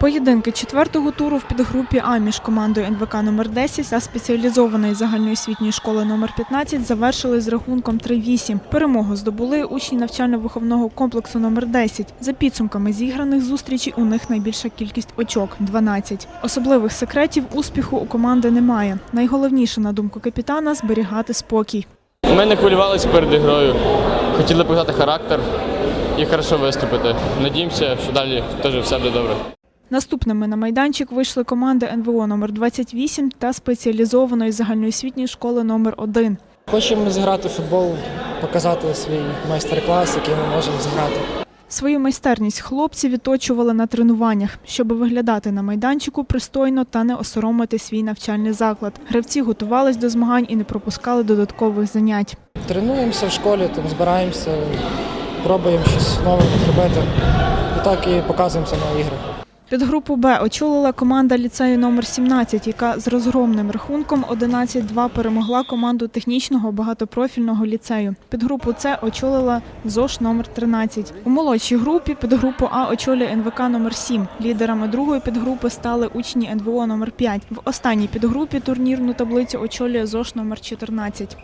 Поєдинки четвертого туру в підгрупі А між командою НВК номер 10 та спеціалізованої загальноосвітньої школи номер 15 завершили з рахунком 3-8. Перемогу здобули учні навчально-виховного комплексу номер 10. За підсумками зіграних зустрічей у них найбільша кількість очок 12. Особливих секретів успіху у команди немає. Найголовніше, на думку капітана, зберігати спокій. Ми не хвилювалися перед ігрою. Хотіли показати характер і хорошо виступити. Надіємося, що далі теж все буде добре. Наступними на майданчик вийшли команди НВО номер 28 та спеціалізованої загальноосвітньої школи номер 1. Хочемо зіграти в футбол, показати свій майстер-клас, який ми можемо зіграти. Свою майстерність хлопці відточували на тренуваннях, щоб виглядати на майданчику пристойно та не осоромити свій навчальний заклад. Гравці готувались до змагань і не пропускали додаткових занять. Тренуємося в школі, там збираємося, пробуємо щось нове зробити. І так і показуємося на іграх. Підгрупу Б очолила команда ліцею номер 17, яка з розгромним рахунком 11-2 перемогла команду технічного багатопрофільного ліцею. Підгрупу С очолила ЗОШ номер 13. У молодшій групі підгрупу А очолює НВК номер 7. Лідерами другої підгрупи стали учні НВО номер 5. В останній підгрупі турнірну таблицю очолює ЗОШ номер 14.